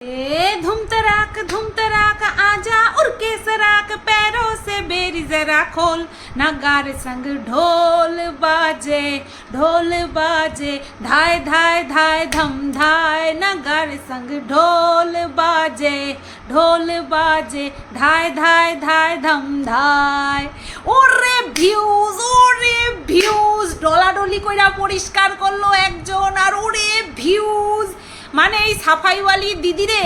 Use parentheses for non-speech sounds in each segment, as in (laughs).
ए धूम तराक धूम तराक आजा उड़ के सराक पैरों से बेरी जरा खोल नगार संग ढोल बाजे ढोल बाजे धाय धाय धाय धम धाय नगार संग ढोल बाजे ঢোল বাজে ধায় ধায় ধায় ধম ধায় ওরে ভিউজ ওরে ভিউজ ডলাডলি কইরা পরিষ্কার করলো একজন আর ওরে ভিউজ মানে এই সাফাইওয়ালি দিদিরে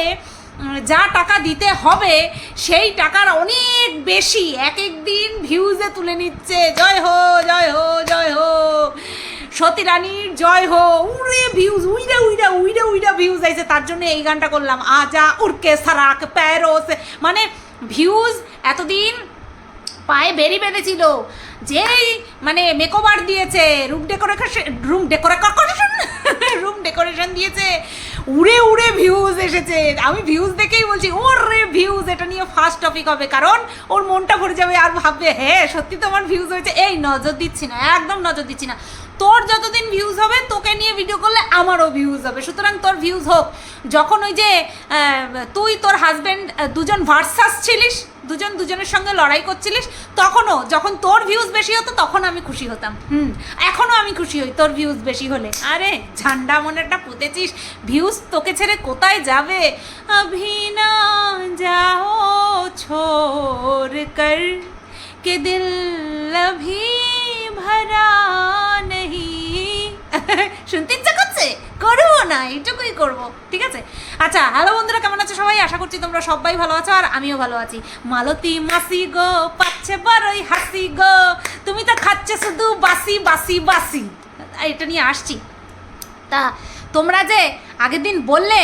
যা টাকা দিতে হবে, সেই টাকার অনেক বেশি। এক এক দিন ভিউজে তুলে নিচ্ছে, জয় হো জয় হো জয় হো। সতী রানীর জয় হো। উড়ে ভিউজ উইরা উইরা উইরা উইরা ভিউজ আইছে। তার জন্য এই গানটা করলাম। আজা উড়কে সারাক প্যারোস। মানে ভিউজ এতদিন পায়ে বেরি বেঁধেছিল। যেই মানে মেকওভার দিয়েছে room decoration room decoration room decoration দিয়েছে। উড়ে উড়ে ভিউজ এসেছে। আমি ভিউজ দেখেই বলছি, ওর রে ভিউজ এটা নিয়ে ফার্স্ট টপিক হবে, কারণ ওর মনটা ভরে যাবে আর ভাববে হ্যাঁ সত্যি তো আমার ভিউজ হয়েছে। এই নজর দিচ্ছি না, একদম নজর দিচ্ছি না। তোর যতদিন ভিউজ হবে তোকে নিয়ে ভিডিও করলে আমারও ভিউজ হবে সুতরাং তোর ভিউজ হোক যখন ওই যে আহ, তুই তোর হাজব্যান্ড দুজন ভার্সাস ছিলিস দুজন দুজনের সঙ্গে লড়াই করছিলিস তখনও যখন তোর ভিউজ বেশি হতো তখন আমি খুশি হতাম হুম এখনও আমি খুশি হই তোর ভিউজ বেশি হলে আরে ঝান্ডা মনেরটা পুঁতেছিস ভিউজ তোকে ছেড়ে কোথায় যাবে অভিনা যাও ছোড় কর के दिल अभी भरा नहीं শুনতে ইচ্ছা করছে? করব না, এইটুকুই করব, ঠিক আছে? আচ্ছা হ্যালো বন্ধুরা, কেমন আছো সবাই? আশা করছি তোমরা সবাই ভালো আছো আর আমিও ভালো আছি। মালতী মাসি গো, পাচ্ছে বড়ই হাসি গো। তুমি তো খাচ্ছে শুধু বাসি বাসি বাসি। এটা নিয়ে আসছি। তা তোমরা যে আগের দিন বললে,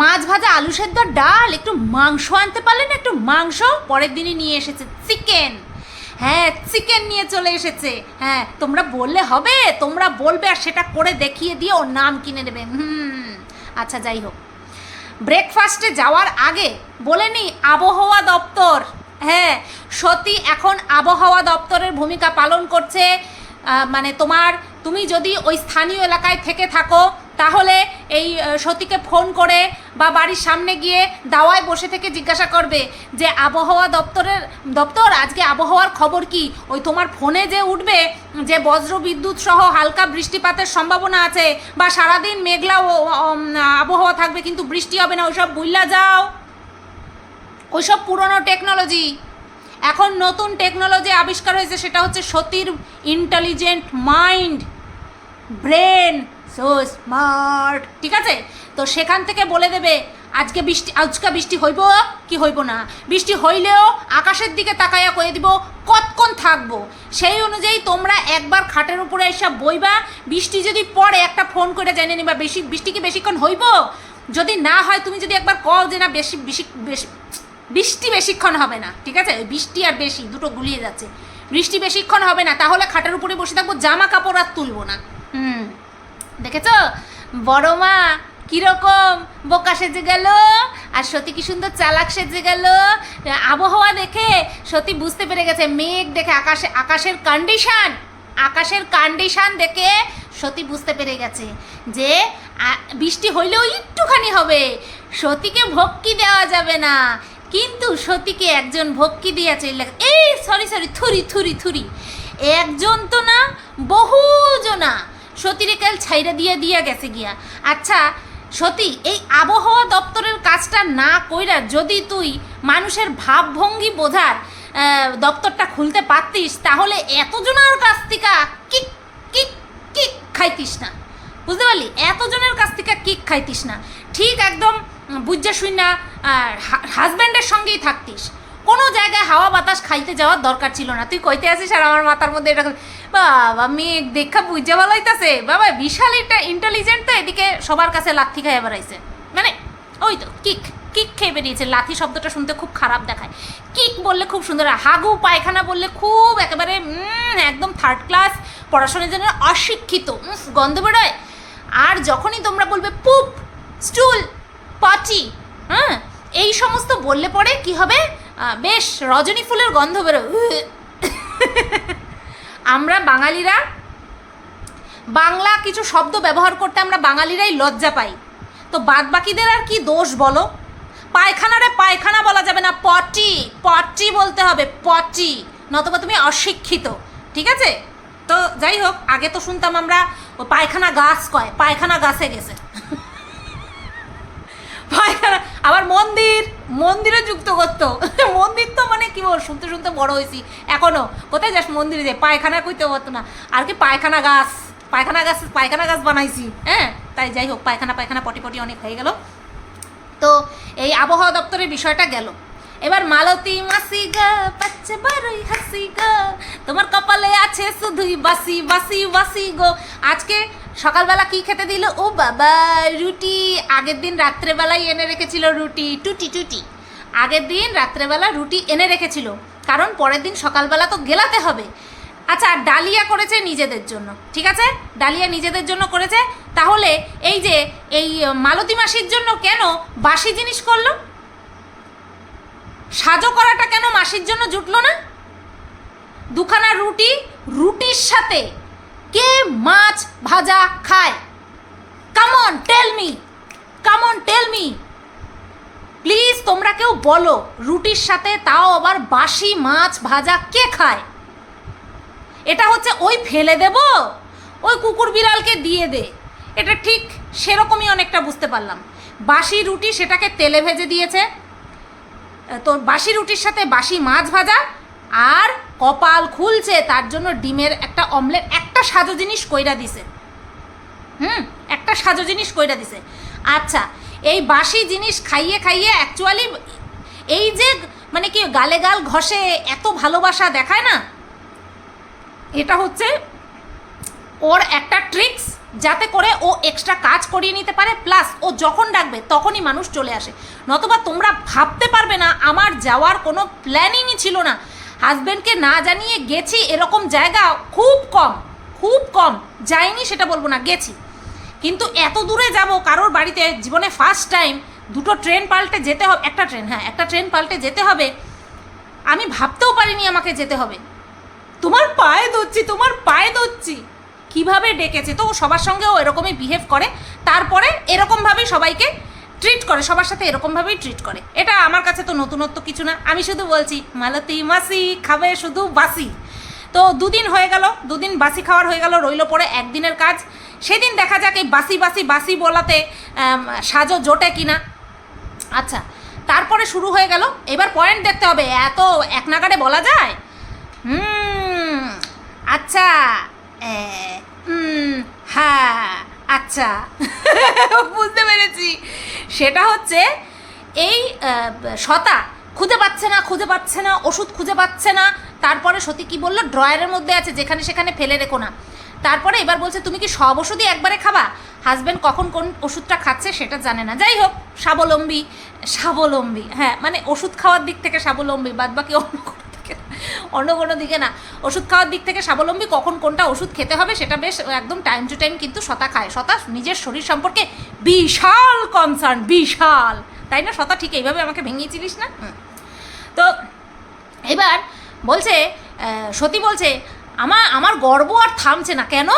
মাছ ভাজা আলু সেদ্ধ ডাল, একটু মাংস আনতে পারলে না একটু মাংস? পরের দিনই নিয়ে এসেছে, চিকেন। হ্যাঁ চিকেন নিয়ে চলে এসেছে। হ্যাঁ তোমরা বললে হবে, তোমরা বলবে আর সেটা করে দেখিয়ে দিয়ে ওর নাম কিনে নেবে। হুম আচ্ছা যাই হোক। ব্রেকফাস্টে যাওয়ার আগে বলে নি আবহাওয়া দপ্তর। হ্যাঁ সত্যি এখন আবহাওয়া দপ্তরের ভূমিকা পালন করছে। মানে তোমার, তুমি যদি ওই স্থানীয় এলাকায় থেকে থাকো তাহলে এই সতীকে ফোন করে বা বাড়ির সামনে গিয়ে দাওয়ায় বসে থেকে জিজ্ঞাসা করবে যে আবহাওয়া দপ্তরের, দপ্তর, আজকে আবহাওয়ার খবর কি? ওই তোমার ফোনে যে উঠবে যে বজ্র বিদ্যুৎ সহ হালকা বৃষ্টিপাতের সম্ভাবনা আছে বা সারাদিন মেঘলা আবহাওয়া থাকবে কিন্তু বৃষ্টি হবে না, ওইসব বুইল্লা যাও। ওইসব পুরনো টেকনোলজি। এখন নতুন টেকনোলজি আবিষ্কার হয়েছে, সেটা হচ্ছে সতীর intelligent mind brain so smart ঠিক আছে? তো সেখান থেকে বলে দেবে, আজকে বৃষ্টি আজকে বৃষ্টি হইব, কি হইব না? বৃষ্টি হইলেও আকাশের দিকে তাকাইয়া কয়ে দিব, কতক্ষণ থাকব? সেই অনুযায়ী তোমরা একবার খাটের উপরে এসব বইবা। বৃষ্টি যদি পড়ে, একটা ফোন করে জেনে নিবা, বেশি, বৃষ্টি কি বেশিক্ষণ হইব? যদি না হয়, তুমি যদি একবার কও যে না, বেশি বেশি বেশি, বৃষ্টি বেশিক্ষণ হবে না। ঠিক আছে? বৃষ্টি আর বেশি, দুটো গুলিয়ে যাচ্ছে। বৃষ্টি বেশিক্ষণ হবে না, তাহলে খাটের উপরে বসে থাকব, জামা কাপড় আর তুলবো না। দেখেছ? বড় মা, কীরকম বোকা সেজে গেল, আর সতী কি সুন্দর চালাক সেজে গেল। আবহাওয়া দেখে সতী বুঝতে পেরে গেছে, মেঘ দেখে আকাশে, আকাশের কন্ডিশন আকাশের কন্ডিশন দেখে সতী বুঝতে পেরে গেছে যে বৃষ্টি হইলেও একটুখানি হবে। সতীকে ভক্তি দেওয়া যাবে না। কিন্তু সতীকে একজন ভক্তি দিয়েছে। এই সরি সরি থুরি থুরি থুরি। একজন তো না, বহুজনা। সতীরে কাল ছাইরা দিয়া দিয়া গেছে গিয়া। আচ্ছা সতী, এই আবহাওয়া দপ্তরের কাজটা না কইরা যদি তুই মানুষের ভাবভঙ্গি বোঝার দপ্তরটা খুলতে পারতিস, তাহলে এতজনের কাছ থেকে কিক কিক কিক খাইতিস না। বুঝতে পারলি? এতজনের কাছ থেকে কিক খাইতিস না। ঠিক একদম বুঝা শুই না হাজব্যান্ডের সঙ্গেই থাকতিস। কোনো জায়গায় হাওয়া বাতাস খাইতে যাওয়ার দরকার ছিল না। তুই কইতে আসিস আর আমার মাথার মধ্যে এটা বাবা, মেঘ, দেখা বুঝা ভালো হইতাছে বাবা, বিশাল একটা ইন্টেলিজেন্ট তো এদিকে সবার কাছে লাথি খাইয়া বেড়াইছে। মানে ওই তো, কিক কিক খেয়ে বেরিয়েছে। লাথি শব্দটা শুনতে খুব খারাপ দেখায়। কিক বললে খুব সুন্দর। হাগু, পায়খানা বললে খুব একেবারে একদম থার্ড ক্লাস পড়াশোনার জন্য অশিক্ষিত। গন্ধ বেরোয়। আর যখনই তোমরা বলবে পুপ, স্টুল পটি হ্যাঁ এই সমস্ত বললে পরে কি হবে? বেশ, রজনী ফুলের গন্ধ বেরোয় আমরা বাঙালিরা বাংলা কিছু শব্দ ব্যবহার করতে আমরা বাঙালিরাই লজ্জা পাই। তো বাদ বাকিদের আর কি দোষ বলো? পায়খানারে পায়খানা বলা যাবে না, পটি। পটি বলতে হবে, পটি। নতবা তুমি অশিক্ষিত, ঠিক আছে? তো যাই হোক, আগে তো শুনতাম আমরা পায়খানা গাছ কয়, পায়খানা গাছে গেছে। পায়খানা আবার মন্দির মন্দিরে যুক্ত করতো (laughs) মন্দির তো মানে কি বল, শুনতে শুনতে বড় হয়েছি। এখনও, কোথায় যাস মন্দিরে যে? পায়খানা কইতে পারতো না। আর কি পায়খানা গাছ পায়খানা গাছ পায়খানা গাছ বানাইছি হ্যাঁ? তাই যাই হোক, পায়খানা পায়খানা, পটি পটি অনেক হয়ে গেল। তো এই আবহাওয়া দপ্তরের বিষয়টা গেল। এবার মালতী মাসি গা, পাচ্ছে বারোই হাসি গা। তোমার কপালে আছে শুধুই বাসি বাসি বাসি গো। আজকে সকালবেলা কি খেতে দিল? ও বাবা, রুটি। আগের দিন রাত্রেবেলায় এনে রেখেছিল রুটি। টুটি টুটি। আগের দিন রাত্রেবেলা রুটি এনে রেখেছিল। কারণ পরের দিন সকালবেলা তো গেলাতে হবে। আচ্ছা ডালিয়া করেছে নিজেদের জন্য, ঠিক আছে? ডালিয়া নিজেদের জন্য করেছে। তাহলে এই যে, এই মালতী মাসির জন্য কেন বাসি জিনিস করল? সাজো করাটা কেন মাসির জন্য জুটলো না? দুখানা রুটি, রুটির সাথে কে মাছ ভাজা খায়। Come on tell me come on tell me please তোমরা কেউ বলো, রুটির সাথে তাও আবার বাসি মাছ ভাজা কে খায়? এটা হচ্ছে ওই ফেলে দেব, ওই কুকুর বিড়ালকে দিয়ে দে। এটা ঠিক সেরকমই অনেকটা বুঝতে পারলাম। বাসি রুটি সেটাকে তেলে ভেজে দিয়েছে। তো বাসি রুটির সাথে বাসি মাছ ভাজা আর কপাল খুলছে, তার জন্য ডিমের একটা অমলেট, একটা সাজো জিনিস কইরা দিছে। হুম, একটা সাজো জিনিস কইরা দিছে। আচ্ছা এই বাসি জিনিস খাইয়ে খাইয়ে অ্যাকচুয়ালি এই যে মানে কি গালে গাল ঘষে এত ভালোবাসা দেখায় না? এটা হচ্ছে ওর একটা ট্রিক্স যাতে করে ও এক্সট্রা কাজ করিয়ে নিতে পারে প্লাস ও যখন ডাকবে তখনই মানুষ চলে আসে। নতবা তোমরা ভাবতে পারবে না, আমার যাওয়ার কোনো প্ল্যানিংই ছিল না। হাজব্যান্ডকে না জানিয়ে গেছি এরকম জায়গা খুব কম খুব কম। যাইনি সেটা বলব না, গেছি। কিন্তু এত দূরে যাব কারোর বাড়িতে, জীবনে ফার্স্ট টাইম দুটো ট্রেন পাল্টে যেতে হবে, একটা ট্রেন হ্যাঁ একটা ট্রেন পাল্টে যেতে হবে। আমি ভাবতেও পারিনি আমাকে যেতে হবে। তোমার পায়ে ধরছি, তোমার পায়ে ধরছি। কীভাবে ডেকেছে? তো সবার সঙ্গে ও এরকমই বিহেভ করে। তারপরে এরকমভাবেই সবাইকে ট্রিট করে, সবার সাথে এরকমভাবেই ট্রিট করে। এটা আমার কাছে তো নতুনত্ব কিছু না। আমি শুধু বলছি, মালতি মাসি, খাবে শুধু বাসি। তো দুদিন হয়ে গেল, দুদিন বাসি খাওয়ার হয়ে গেল, রইল পরে একদিনের কাজ। সেদিন দেখা যাক এই বাসি বাসি বাসি বলাতে সাজো জোটে কিনা। আচ্ছা তারপরে শুরু হয়ে গেল। এবার পয়েন্ট দেখতে হবে, এত এক নাগাড়ে বলা যায়? হুম আচ্ছা হ্যাঁ আচ্ছা (laughs) বুঝতে পেরেছি। সেটা হচ্ছে, এই শতা খুঁজে পাচ্ছে না, খুঁজে পাচ্ছে না, ওষুধ খুঁজে পাচ্ছে না তারপরে সতী কি বলল? ড্রয়ারের মধ্যে আছে, যেখানে সেখানে ফেলে রেখো না। তারপরে এবার বলছে, তুমি কি সব ওষুধই একবারে খাবা? হাজব্যান্ড কখন কোন ওষুধটা খাচ্ছে সেটা জানে না। যাই হোক, স্বাবলম্বী স্বাবলম্বী হ্যাঁ মানে ওষুধ খাওয়ার দিক থেকে স্বাবলম্বী বাদ বাকি অন্য কোনো দিকে অন্য কোনো দিকে না। ওষুধ খাওয়ার দিক থেকে স্বাবলম্বী, কখন কোনটা ওষুধ খেতে হবে সেটা বেশ একদম টাইম টু টাইম কিন্তু শতা খায়। শতা নিজের শরীর সম্পর্কে বিশাল কনসার্ন বিশাল। তাই না শতা ঠিক এইভাবে আমাকে ভেঙিয়েছিলিস না? তো এবার বলছে সতী বলছে আমার আমার গর্ব আর থামছে না। কেন?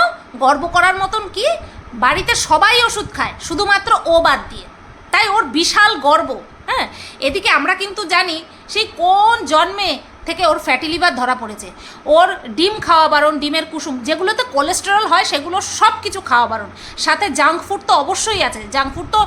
গর্ব করার মতন কি? বাড়িতে সবাই ওষুধ খায়, শুধুমাত্র ও বাদ দিয়ে। তাই ওর বিশাল গর্ব হ্যাঁ? এদিকে আমরা কিন্তু জানি সেই কোন জন্মে থেকে ওর ফ্যাটি লিভার ধরা পড়েছে। ওর ডিম খাওয়া বারণ, ডিমের কুসুম, যেগুলোতে কোলেস্টেরল হয়, সেগুলো সব কিছু খাওয়া বারণ। সাথে জাঙ্ক ফুড তো অবশ্যই আছে। জাঙ্ক ফুড তো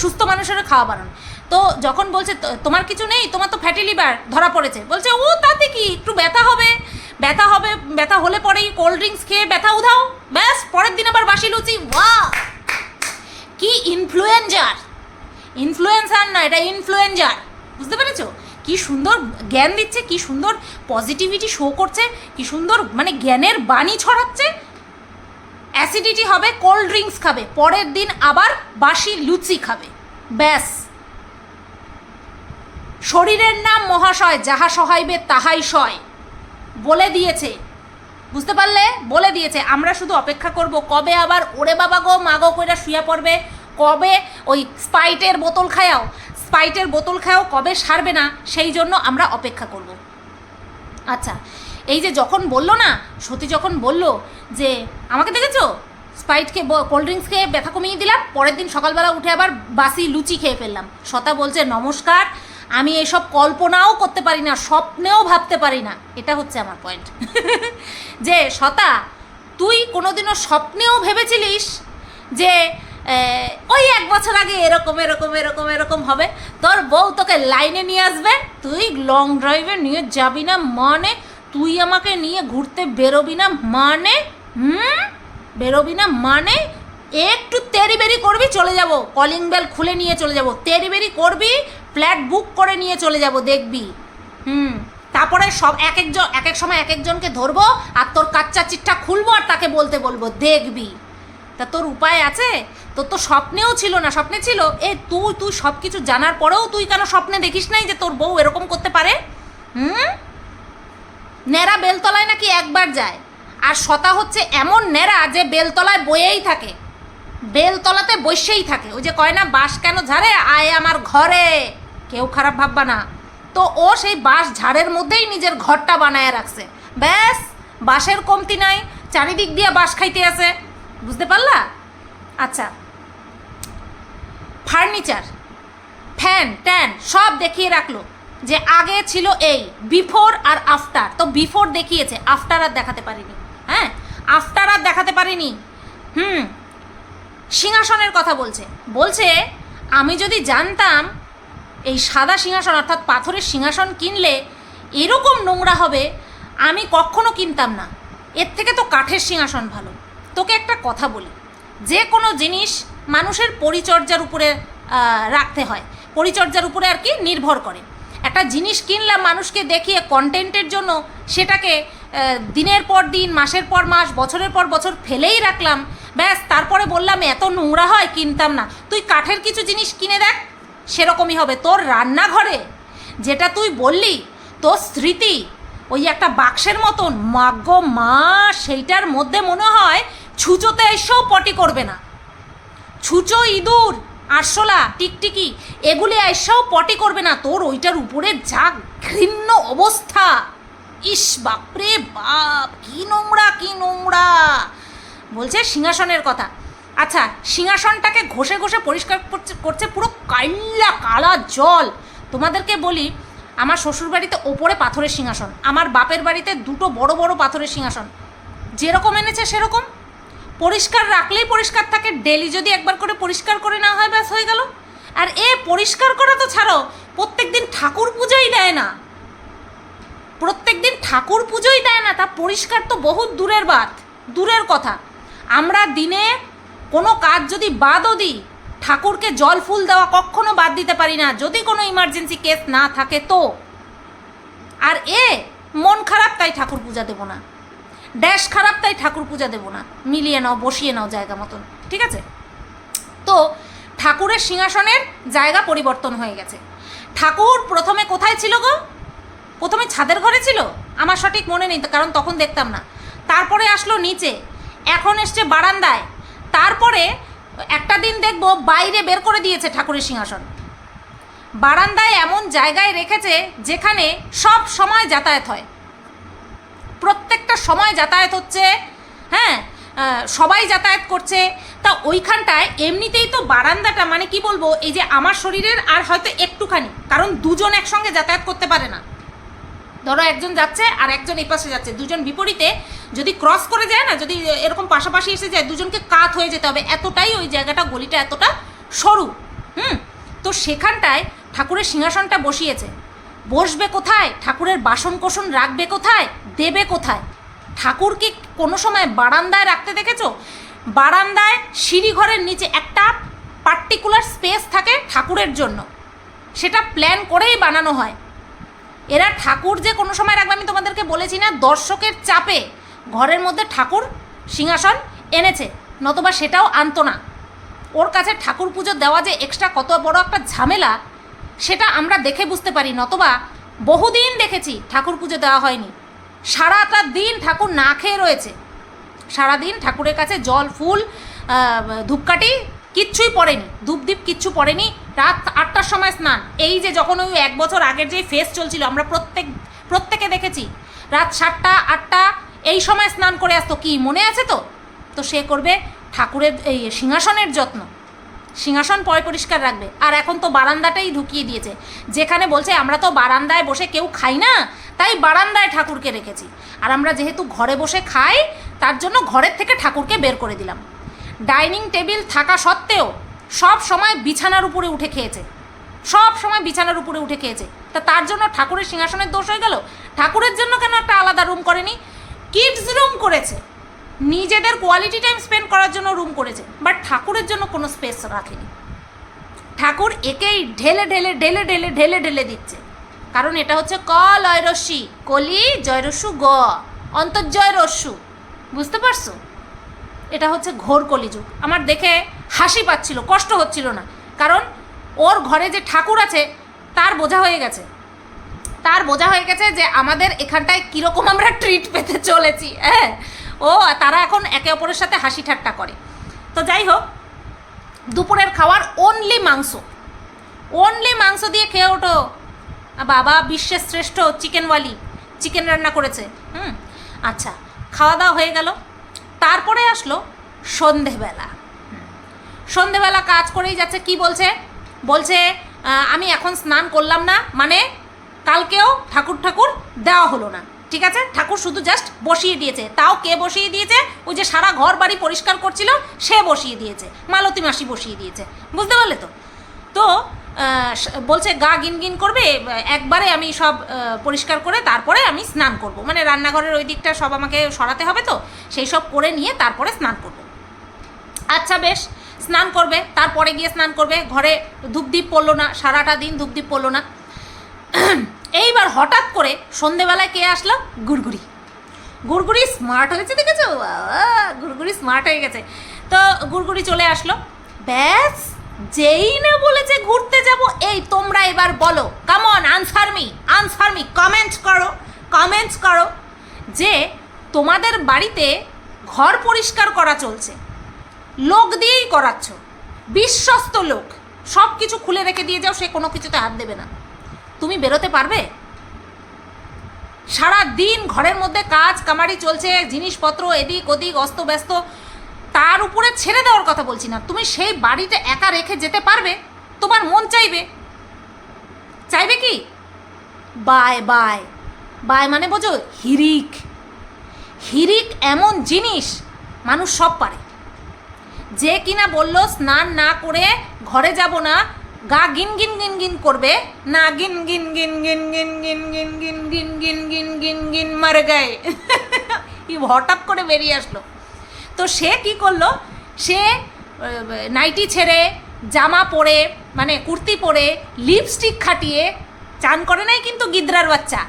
সুস্থ মানুষেরও খাওয়া বারণ। তো যখন বলছে, "তো- তোমার কিছু নেই? তোমার তো ফ্যাটি লিভার ধরা পড়েছে। বলছে, ও, তাতে কি? একটু ব্যথা হবে। ব্যথা হবে, ব্যথা হলে পরেই কোল্ড ড্রিঙ্কস খেয়ে ব্যথা উধাও। ব্যাস, পরের দিন আবার বাসি লুচি। ওয়া কি ইনফ্লুয়েঞ্জার ইনফ্লুয়েন্সার না, এটা ইনফ্লুয়েঞ্জার বুঝতে পেরেছ? কি সুন্দর জ্ঞান দিচ্ছে, কি সুন্দর পজিটিভিটি শো করছে, কি সুন্দর মানে জ্ঞানের বাণী ছড়াচ্ছে। অ্যাসিডিটি হবে কোল্ড ড্রিঙ্কস খাবে। পরের দিন আবার বাসি লুচি খাবে। ব্যাস। শরীরের নাম মহাশয়, যাহা সহাইবে তাহাই সয়। বলে দিয়েছে। বুঝতে পারলে? বলে দিয়েছে। আমরা শুধু অপেক্ষা করব, কবে আবার ওরে বাবা গো, মা গো কইরা শুয়ে পড়বে? কবে ওই স্পাইটের বোতল খায়াও? স্পাইটের বোতল খায়াও কবে সারবে না? সেই জন্য আমরা অপেক্ষা করব। আচ্ছা এই যে যখন বলল না, সতী যখন বলল যে, আমাকে দেখেছ? স্পাইট খেয়ে কোল্ড ড্রিঙ্কস খেয়ে ব্যথা কমিয়ে দিলাম, পরের দিন সকালবেলা উঠে আবার বাসি লুচি খেয়ে ফেললাম। শতা বলছে, নমস্কার আমি এসব কল্পনাও করতে পারি না, স্বপ্নেও ভাবতে পারি না। এটা হচ্ছে আমার পয়েন্ট (laughs) যে শতা তুই কোনোদিনও স্বপ্নেও ভেবেছিলিস যে ওই এক বছর আগে এরকম এরকম এরকম এরকম হবে। তোর বউ তোকে লাইনে নিয়ে আসবে, তুই লং ড্রাইভে নিয়ে যাবি না মানে তুই আমাকে নিয়ে ঘুরতে বেরোবি না মানে হুম? বেরোবি না মানে একটু তেরি বেরি করবি, চলে যাব। কলিং বেল খুলে নিয়ে চলে যাব। তেরি বেরি করবি ফ্ল্যাট বুক করে নিয়ে চলে যাব, দেখবি। হুম, তারপরে সব এক একজন, এক এক সময় এক একজনকে ধরবো, আর তোর কাচ্চা চিট্টা খুলবো আর তাকে বলতে বলব, দেখবি। তা তোর উপায় আছে? তোর তো স্বপ্নেও ছিল না, স্বপ্নে ছিল? এ, তুই তুই সব কিছু জানার পরেও তুই কেন স্বপ্নে দেখিস নাই যে তোর বউ এরকম করতে পারে? হুম? ন্যাড়া বেলতলায় নাকি একবার যায়। আর শতা হচ্ছে এমন ন্যাড়া যে বেলতলায় বয়েই থাকে। বেলতলাতে বসেই থাকে। ওই যে কয় না বাস কেন ঝাড়ে? আয় আমার ঘরে। কেউ খারাপ ভাববা না। তো ও সেই বাঁশ ঝাড়ের মধ্যেই নিজের ঘরটা বানায় রাখছে। ব্যাস, বাঁশের কমতি নাই, চারিদিক দিয়ে বাঁশ খাইতে আছে। বুঝতে পারলা? আচ্ছা। ফার্নিচার, ফ্যান, ট্যান সব দেখিয়ে রাখল যে আগে ছিল এই, বিফোর আর আফটার তো বিফোর দেখিয়েছে আফটার আর দেখাতে পারিনি। হ্যাঁ? আফটার আর দেখাতে পারিনি। হুম, সিংহাসনের কথা বলছে। বলছে, আমি যদি জানতাম এই সাদা সিংহাসন অর্থাৎ পাথরের সিংহাসন কিনলে এরকম নোংরা হবে, আমি কখনো কিনতাম না। এর থেকে তো কাঠের সিংহাসন ভালো। তোকে একটা কথা বলি, যে কোনো জিনিস মানুষের পরিচর্যার উপরে রাখতে হয়। পরিচর্যার উপরে আর কি নির্ভর করে। একটা জিনিস কিনলাম মানুষকে দেখিয়ে কন্টেন্টের জন্য, সেটাকে দিনের পর দিন, মাসের পর মাস, বছরের পর বছর ফেলেই রাখলাম। ব্যাস, তারপরে বললাম, এত নোংরা হয়, কিনতাম না। তুই কাঠের কিছু জিনিস কিনে দেখ সেরকমই হবে। তোর রান্নাঘরে যেটা তুই বললি, তোর স্মৃতি, ওই একটা বাক্সের মতন মাগ্য মা, সেইটার মধ্যে মনে হয় ছুঁচোতে এসেও পটি করবে না। ছুঁচো ইঁদুর, আরশোলা, টিকটিকি, এগুলি এসেও পটি করবে না। তোর ওইটার উপরে যা ঘৃণ্য অবস্থা। ইস বাপরে বাপ, কি নোংরা কি নোংরা। বলছে সিংহাসনের কথা। আচ্ছা সিংহাসনটাকে ঘষে ঘষে পরিষ্কার করছে পুরো কাল্লা কালা জল। তোমাদেরকে বলি, আমার শ্বশুরবাড়িতে ওপরে পাথরের সিংহাসন, আমার বাপের বাড়িতে দুটো বড় বড় পাথরের সিংহাসন। যেরকম এনেছে সেরকম। পরিষ্কার রাখলেই পরিষ্কার থাকে, ডেলি যদি একবার করে পরিষ্কার করে না হয়, ব্যাস হয়ে গেল। আর এ পরিষ্কার করা তো ছাড়ো প্রত্যেক দিন ঠাকুর পুজোই দেয় না। প্রত্যেক দিন ঠাকুর পুজোই দেয় না, তা পরিষ্কার তো বহুত দূরের বাত, দূরের কথা। আমরা দিনে কোনো কাজ যদি বাদও দিই, ঠাকুরকে জল ফুল দেওয়া কখনো বাদ দিতে পারি না, যদি কোনো ইমার্জেন্সি কেস না থাকে তো। আর এ, মন খারাপ তাই ঠাকুর পূজা দেবো না। ড্যাশ খারাপ তাই ঠাকুর পূজা দেবো না। মিলিয়ে নাও, বসিয়ে নাও জায়গা মতন, ঠিক আছে? তো ঠাকুরের সিংহাসনের জায়গা পরিবর্তন হয়ে গেছে। ঠাকুর প্রথমে কোথায় ছিল গো? প্রথমে ছাদের ঘরে ছিল? আমার সঠিক মনে নেই কারণ তখন দেখতাম না। তারপরে আসলো নিচে। এখন এসছে বারান্দায়। তারপরে একটা দিন দেখব বাইরে বের করে দিয়েছে ঠাকুরের সিংহাসন। বারান্দায় এমন জায়গায় রেখেছে যেখানে সব সময় যাতায়াত হয়। প্রত্যেকটা সময় যাতায়াত হচ্ছে হ্যাঁ সবাই যাতায়াত করছে। তা ওইখানটায় এমনিতেই তো বারান্দাটা মানে কি বলব, এই যে আমার শরীরের আর হয়তো একটুখানি, কারণ দুজন একসঙ্গে যাতায়াত করতে পারে না। ধরো একজন যাচ্ছে আর একজন এই পাশে যাচ্ছে। দুজন বিপরীতে যদি ক্রস করে যায় না, যদি এরকম পাশাপাশি এসে যায়, দুজনকে কাত হয়ে যেতে হবে। এতটাই ওই জায়গাটা, গলিটা এতটা সরু। হুম? তো সেখানটায় ঠাকুরের সিংহাসনটা বসিয়েছে। বসবে কোথায়? ঠাকুরের বাসন কোসন রাখবে কোথায়? দেবে কোথায়? ঠাকুর কি কোনো সময় বারান্দায় রাখতে দেখেছ? বারান্দায় সিঁড়িঘরের নিচে একটা পার্টিকুলার স্পেস থাকে ঠাকুরের জন্য। সেটা প্ল্যান করেই বানানো হয়। এরা ঠাকুর যে কোনো সময় রাখবে, আমি তোমাদেরকে বলেছি না, দর্শকের চাপে ঘরের মধ্যে ঠাকুর সিংহাসন এনেছে, নতবা সেটাও আনতো না। ওর কাছে ঠাকুর পুজো দেওয়া যে এক্সট্রা কত বড় একটা ঝামেলা, সেটা আমরা দেখে বুঝতে পারি, নতবা বহুদিন দেখেছি ঠাকুর পুজো দেওয়া হয়নি। সারাটা দিন ঠাকুর না খেয়ে রয়েছে। সারাদিন ঠাকুরের কাছে জল, ফুল ধূপকাঠি কিচ্ছুই পড়েনি, ধূপদীপ কিচ্ছু পড়েনি। রাত আটটার সময় স্নান। এই যে যখন ওই এক বছর আগের যে ফেস চলছিল, আমরা প্রত্যেক, প্রত্যেকে দেখেছি, রাত সাতটা, আটটা, এই সময় স্নান করে আসতো। কি মনে আছে তো? তো সে করবে ঠাকুরের এই সিংহাসনের যত্ন। সিংহাসন পয় পরিষ্কার রাখবে। আর এখন তো বারান্দাটাই ঢুকিয়ে দিয়েছে। যেখানে বলছে, আমরা তো বারান্দায় বসে কেউ খাই না, তাই বারান্দায় ঠাকুরকে রেখেছি। আর আমরা যেহেতু ঘরে বসে খাই, তার জন্য ঘরের থেকে ঠাকুরকে বের করে দিলাম। ডাইনিং টেবিল থাকা সত্ত্বেও সব সময় বিছানার উপরে উঠে খেয়েছে। সব সময় বিছানার উপরে উঠে খেয়েছে। তা তার জন্য ঠাকুরের সিংহাসনের দোষ হয়ে গেল? ঠাকুরের জন্য কেন একটা আলাদা রুম করেনি? কিডস রুম করেছে। নিজেদের কোয়ালিটি টাইম স্পেন্ড করার জন্য রুম করেছে বাট ঠাকুরের জন্য কোনো স্পেস রাখেনি। ঠাকুর একেই ঢেলে ঢেলে ঢেলে ঢেলে ঢেলে ঢেলে দিচ্ছে। কারণ এটা হচ্ছে ক লয় রস্যি কলি জয়রস্যু গ। অন্তর্জয় রস্যু বুঝতে পারছ? এটা হচ্ছে ঘোর কলিযুগ। আমার দেখে হাসি পাচ্ছিল, কষ্ট হচ্ছিল না। কারণ ওর ঘরে যে ঠাকুর আছে, তার বোঝা হয়ে গেছে। তার বোঝা হয়ে গেছে যে আমাদের এখানটায় কীরকম আমরা ট্রিট পেতে চলেছি হ্যাঁ? ও তারা এখন একে অপরের সাথে হাসি ঠাট্টা করে। তো যাই হোক, দুপুরের খাওয়ার অনলি মাংস। অনলি মাংস দিয়ে খেয়ে ওঠো। বাবা বিশ্বের শ্রেষ্ঠ চিকেনওয়ালি চিকেন রান্না করেছে, হুম? আচ্ছা খাওয়া দাওয়া হয়ে গেল। তারপরে আসলো সন্ধেবেলা। সন্ধেবেলা কাজ করেই যাচ্ছে, কি বলছে? বলছে আমি এখন স্নান করলাম না মানে কালকেও ঠাকুর ঠাকুর দেওয়া হলো না। ঠিক আছে? ঠাকুর শুধু জাস্ট বসিয়ে দিয়েছে। তাও কে বসিয়ে দিয়েছে? ওই যে সারা ঘর বাড়ি পরিষ্কার করছিল, সে বসিয়ে দিয়েছে। মালতী মাসি বসিয়ে দিয়েছে। বুঝতে পারলে তো? তো বলছে গা গিন গিন করবে, একবারে আমি সব পরিষ্কার করে তারপরে আমি স্নান করব। মানে রান্নাঘরের ওই দিকটা সব আমাকে সরাতে হবে তো, সেই সব করে নিয়ে তারপরে স্নান করব। আচ্ছা বেশ, স্নান করবে, তারপরে গিয়ে স্নান করবে, ঘরে ধূপদীপ পড়ল না, সারাটা দিন ধূপদীপ পড়ল না। (clears throat) এইবার হঠাৎ করে সন্ধেবেলায় কে আসলো? গুড়গুড়ি। গুড়গুড়ি স্মার্ট হয়েছে, দেখেছ? গুড়গুড়ি স্মার্ট হয়ে গেছে। তো গুড়গুড়ি চলে আসলো। ব্যাস যেই না বলেছে ঘুরতে যাব, এই তোমরা এবার বলো। Come on answer me answer me comment করো কমেন্টস করো যে তোমাদের বাড়িতে ঘর পরিষ্কার করা চলছে। লোক দিয়েই করাচ্ছ। বিশ্বস্ত লোক। সব কিছু খুলে রেখে দিয়ে যাও, সে কোনো কিছুতে হাত দেবে না। তুমি বেরোতে পারবে? সারা দিন ঘরের মধ্যে কাজ কামারি চলছে, জিনিসপত্র এদিক ওদিক অস্ত ব্যস্ত তার উপরে ছেড়ে দেওয়ার কথা বলছি না তুমি সেই বাড়িটা একা রেখে যেতে পারবে তোমার মন চাইবে চাইবে কি বাই বাই বাই মানে বোঝো হিরিক হিরিক এমন জিনিস মানুষ সব পারে যে কিনা বলল স্নান না করে ঘরে যাব না গা গিন গিন গিন গিন করবে না গিন গিন গিন গিন গিন গিন গিন গিন গিন গিন গিন গিন গিন মারে গায়ে হঠাৎ করে বেরিয়ে আসলো তো সে কি করল? সে নাইটি ছেড়ে, জামা পরে মানে কুর্তি পরে লিপস্টিক খাটিয়ে চান করে নাই কিন্তু গিদ্রার বাচ্চা।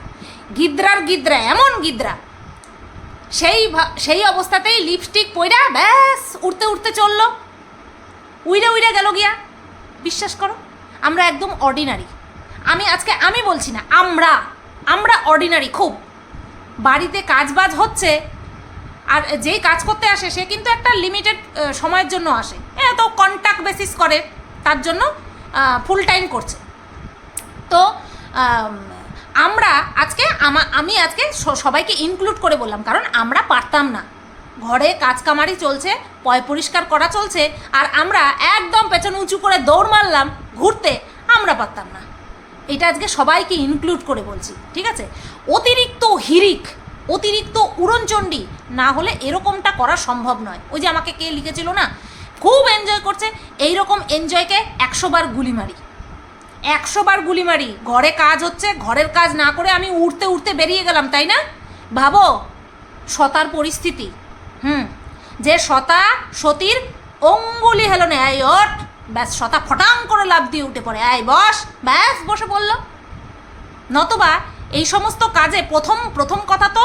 গিদ্রার গিদ্রা, এমন গিদ্রা। সেই সেই অবস্থাতেই লিপস্টিক পইরা ব্যাস, উড়তে উড়তে চলল। উইরা উইরা গেল গিয়া। বিশ্বাস করো, আমরা একদম অর্ডিনারি আমি আজকে, আমি বলছি না, আমরা আমরা অর্ডিনারি খুব। বাড়িতে কাজবাজ হচ্ছে আর যেই কাজ করতে আসে, সে কিন্তু একটা লিমিটেড সময়ের জন্য আসে। হ্যাঁ তো কন্ট্যাক্ট বেসিস করে, তার জন্য ফুল টাইম করছে। তো আমরা আজকে আমা- আমি আজকে সবাইকে ইনক্লুড করে বললাম, কারণ আমরা পারতাম না। ঘরে কাজ কামারি চলছে, পয় পরিষ্কার করা চলছে, আর আমরা একদম পেছন উঁচু করে দৌড় মারলাম, ঘুরতে, আমরা পারতাম না। এটা আজকে সবাইকে ইনক্লুড করে বলছি, ঠিক আছে? অতিরিক্ত হিরিক অতিরিক্ত উড়নচণ্ডী না হলে এরকমটা করা সম্ভব নয়। ওই যে আমাকে কে লিখেছিল না? খুব এনজয় করছে এই রকম এনজয়কে একশো বার গুলি মারি। একশো বার গুলি মারি। ঘরে কাজ হচ্ছে, ঘরের কাজ না করে আমি উঠতে উঠতে বেরিয়ে গেলাম, তাই না? ভাবো, সতার পরিস্থিতি। হুম, যে সতা সতীর অঙ্গুলি হেলো না এই ওঠ। ব্যাস, সতা ফটাং করে লাভ দিয়ে উঠে পড়ে। আয় বস, ব্যাস, বসে পড়ল। নতবা এই সমস্ত কাজে প্রথম প্রথম কথা তো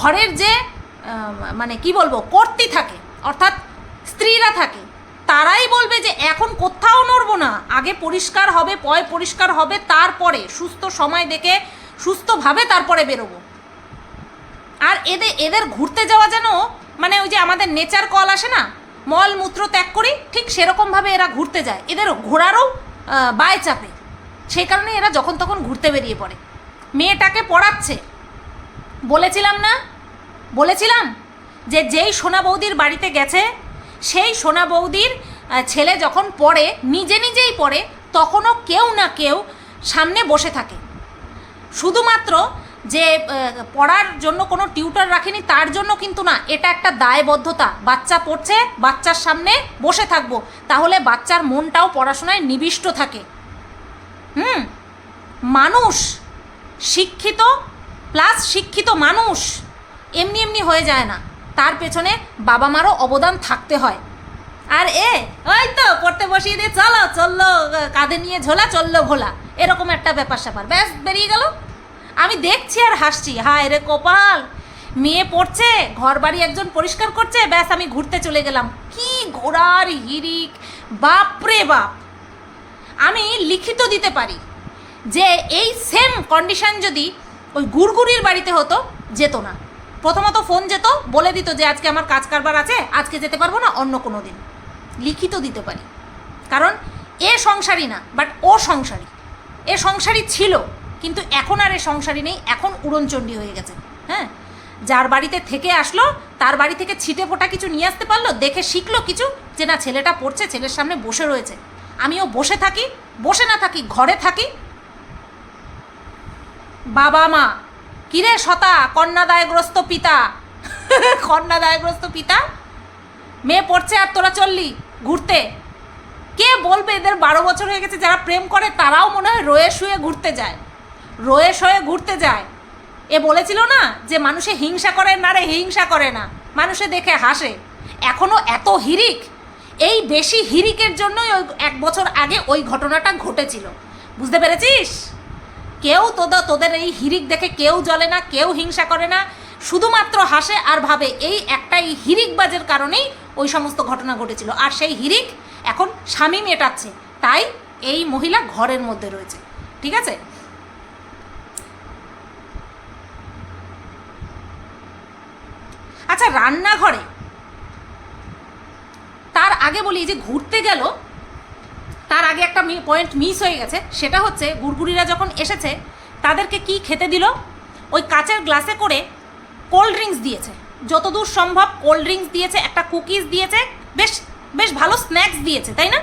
ঘরের যে মানে কি বলব, কর্তি থাকে, অর্থাৎ স্ত্রীরা থাকে, তারাই বলবে যে এখন কোথাও নড়বো না, আগে পরিষ্কার হবে পয় পরিষ্কার হবে, তারপরে সুস্থ সময় দেখে সুস্থভাবে তারপরে বেরোবো। আর এদের এদের ঘুরতে যাওয়া যেন মানে ওই যে আমাদের নেচার কল আসে না, মল মূত্র ত্যাগ করি, ঠিক সেরকমভাবে এরা ঘুরতে যায়। এদের ঘোরারও বায় চাপে। সেই কারণে এরা যখন তখন ঘুরতে বেরিয়ে পড়ে। মেয়েটাকে পড়াচ্ছে। বলেছিলাম না? বলেছিলাম যে যেই সোনা বৌদির বাড়িতে গেছে, সেই সোনা বৌদির ছেলে যখন পড়ে, নিজে নিজেই পড়ে, তখনও কেউ না কেউ সামনে বসে থাকে। শুধুমাত্র যে পড়ার জন্য কোনো টিউটার রাখেনি, তার জন্য কিন্তু না, এটা একটা দায়বদ্ধতা। বাচ্চা পড়ছে, বাচ্চার সামনে বসে থাকব, তাহলে বাচ্চার মনটাও পড়াশোনায় নিবিষ্ট থাকে। হুম? মানুষ শিক্ষিত প্লাস শিক্ষিত মানুষ এমনি এমনি হয়ে যায় না। তার পেছনে বাবা মারও অবদান থাকতে হয়। আর এ, ওই তো পড়তে বসিয়ে দিয়ে চলো, চলল, কাঁধে নিয়ে ঝোলা, চলল ভোলা। এরকম একটা ব্যাপার স্যাপার। ব্যাস, বেরিয়ে গেল। আমি দেখছি আর হাসছি। হায় রে কপাল! মেয়ে পড়ছে ঘর বাড়ি একজন পরিষ্কার করছে, ব্যাস আমি ঘুরতে চলে গেলাম। কি ঘোড়ার হিরিক! বাপরে বাপ! আমি লিখিত দিতে পারি। যে এই সেম কন্ডিশন যদি ওই গুড়গুড়ির বাড়িতে হতো, যেত না। প্রথমত ফোন যেত, বলে দিত যে আজকে আমার কাজ কারবার আছে, আজকে যেতে পারব না, অন্য কোনো দিন। লিখিত দিতে পারি। কারণ এ সংসারী না বাট ও সংসারী। এ সংসারী ছিল, কিন্তু এখন আর এ সংসারী নেই, এখন উড়নচণ্ডী হয়ে গেছে। হ্যাঁ? যার বাড়িতে থেকে আসলো, তার বাড়ি থেকে ছিটে ফোটা কিছু নিয়ে আসতে পারল, দেখে শিখলো কিছু যে না, ছেলেটা পড়ছে, ছেলের সামনে বসে রয়েছে। আমিও বসে থাকি, বসে না থাকি, ঘরে থাকি বাবা মা, কিরে সতা, কন্যাদায়গ্রস্ত পিতা? (laughs) কন্যাদায়গ্রস্ত পিতা? মেয়ে পড়ছে আর তোরা চললি ঘুরতে? কে বলবে এদের বারো বছর হয়ে গেছে, যারা প্রেম করে তারাও মনে হয় রয়ে শুয়ে ঘুরতে যায়। রয়ে শয়ে ঘুরতে যায়। এ বলেছিল না যে মানুষে হিংসা করে না রে, হিংসা করে না। মানুষে দেখে হাসে। এখনও এত হিরিক? এই বেশি হিরিকের জন্যই ওই এক বছর আগে ওই ঘটনাটা ঘটেছিল। বুঝতে পেরেছিস? কেউ তোদের তোদের এই হিরিক দেখে কেউ জ্বলে না, কেউ হিংসা করে না, শুধুমাত্র হাসে আর ভাবে। এই একটা এই হিরিকবাজের কারণেই ওই সমস্ত ঘটনা ঘটেছিল। আর সেই হিরিক এখন স্বামী মেটাচ্ছে। তাই এই মহিলা ঘরের মধ্যে রয়েছে। ঠিক আছে? আচ্ছা রান্নাঘরে। তার আগে বলি যে ঘুরতে গেল তার আগে একটা পয়েন্ট মিস হয়ে গেছে, সেটা হচ্ছে গুড়গুড়িরা যখন এসেছে, তাদেরকে কি খেতে দিল? ওই কাচের গ্লাসে করে কোল্ড ড্রিঙ্কস দিয়েছে। যতদূর সম্ভব কোল্ড ড্রিঙ্কস দিয়েছে, একটা কুকিজ দিয়েছে, বেশ বেশ ভালো স্ন্যাক্স দিয়েছে, তাই না?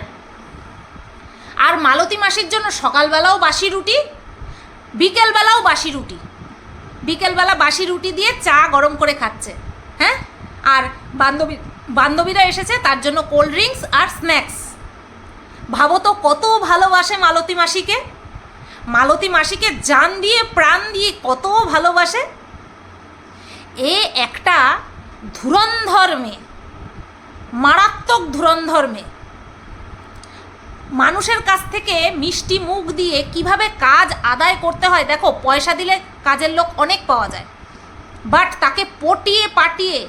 আর মালতী মাসির জন্য সকালবেলাও বাসি রুটি, বিকেলবেলাও বাসি রুটি। বিকেলবেলা বাসি রুটি দিয়ে চা গরম করে খাচ্ছে হ্যাঁ? আর বান্ধবী বান্ধবীরা এসেছে, তার জন্য কোল্ড ড্রিঙ্কস আর স্ন্যাক্স ভাবো তো কত ভালোবাসে মালতী মাসিকে? মালতী মাসিকে জান দিয়ে, প্রাণ দিয়ে কত ভালোবাসে? এ একটা ধুরন্ধর মেয়ে, মারাত্মক ধুরন্ধর মেয়ে। মানুষের কাছ থেকে মিষ্টি মুখ দিয়ে কীভাবে কাজ আদায় করতে হয়, দেখো, পয়সা দিলে কাজের লোক অনেক পাওয়া যায়। বাট তাকে পটিয়ে পাটিয়ে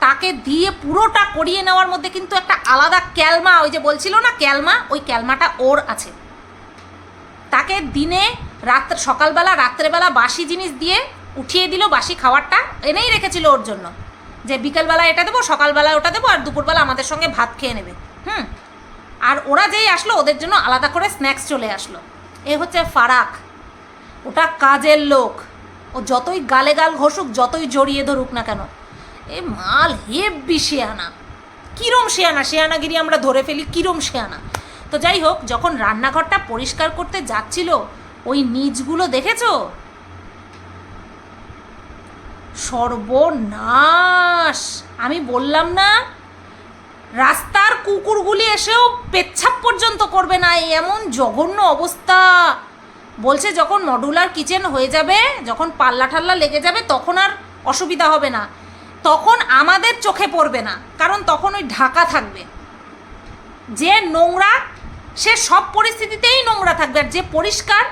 তাকে দিয়ে পুরোটা করিয়ে নেওয়ার মধ্যে কিন্তু একটা আলাদা ক্যালমা, ওই যে বলছিল না ক্যালমা, ওই ক্যালমাটা ওর আছে। তাকে দিনে রাত্র, সকালবেলা, রাত্রেবেলা বাসি জিনিস দিয়ে উঠিয়ে দিল, বাসি খাবারটা এনেই রেখেছিল ওর জন্য। যে বিকেলবেলা এটা দেবো, সকালবেলা ওটা দেবো, আর দুপুরবেলা আমাদের সঙ্গে ভাত খেয়ে নেবে। হুম। আর ওরা যেই আসলো, ওদের জন্য আলাদা করে স্ন্যাক্স চলে আসলো। এ হচ্ছে ফারাক। ওটা কাজের লোক। ও যতই গালে গাল ঘষুক, যতই জড়িয়ে ধরুক না কেন এ মাল হেব্বি শেয়ানা। কিরম শেয়ানা? শেয়ানাগিরি আমরা ধরে ফেলি কিরম শেয়ানা? তো যাই হোক, যখন রান্নাঘরটা পরিষ্কার করতে যাচ্ছিল, ওই নিচগুলো দেখেছ? সর্বনাশ! আমি বললাম না, রাস্তার কুকুরগুলি এসেও পেচ্ছাপ পর্যন্ত করবে না এমন জঘন্য অবস্থা। বলছে যখন মডুলার কিচেন হয়ে যাবে, যখন পাল্লা ঠাল্লা লেগে যাবে, তখন আর অসুবিধা হবে না। তখন আমাদের চোখে পড়বে না, কারণ তখন ওই ঢাকা থাকবে। যে নোংরা, সে সব পরিস্থিতিতেই নোংরা থাকবে, আর যে পরিষ্কার,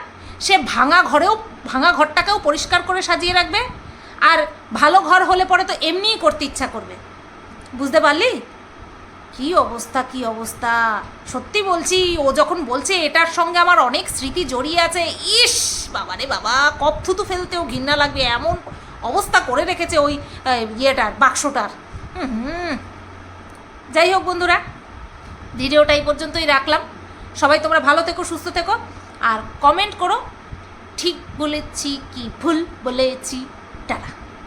সে ভাঙা ঘরেও, ভাঙা ঘরটাকেও পরিষ্কার করে সাজিয়ে রাখবে, আর ভালো ঘর হলে পরে তো এমনিই করতে ইচ্ছা করবে। বুঝতে পারলি? কি অবস্থা কি অবস্থা? সত্যি বলছি, ও যখন বলছে এটার সঙ্গে আমার অনেক স্মৃতি জড়িয়ে আছে, ইস, বাবারে বাবা, কপ থুতু ফেলতেও ঘৃণা লাগবে, এমন অবস্থা করে রেখেছে ওই ইয়েটার, বাক্সটার। হুম যাই হোক বন্ধুরা, ভিডিওটা এই পর্যন্তই রাখলাম। সবাই তোমরা ভালো থেকো, সুস্থ থেকো। আর কমেন্ট করো, ঠিক বলেছি কি ভুল বলেছি, টাটা।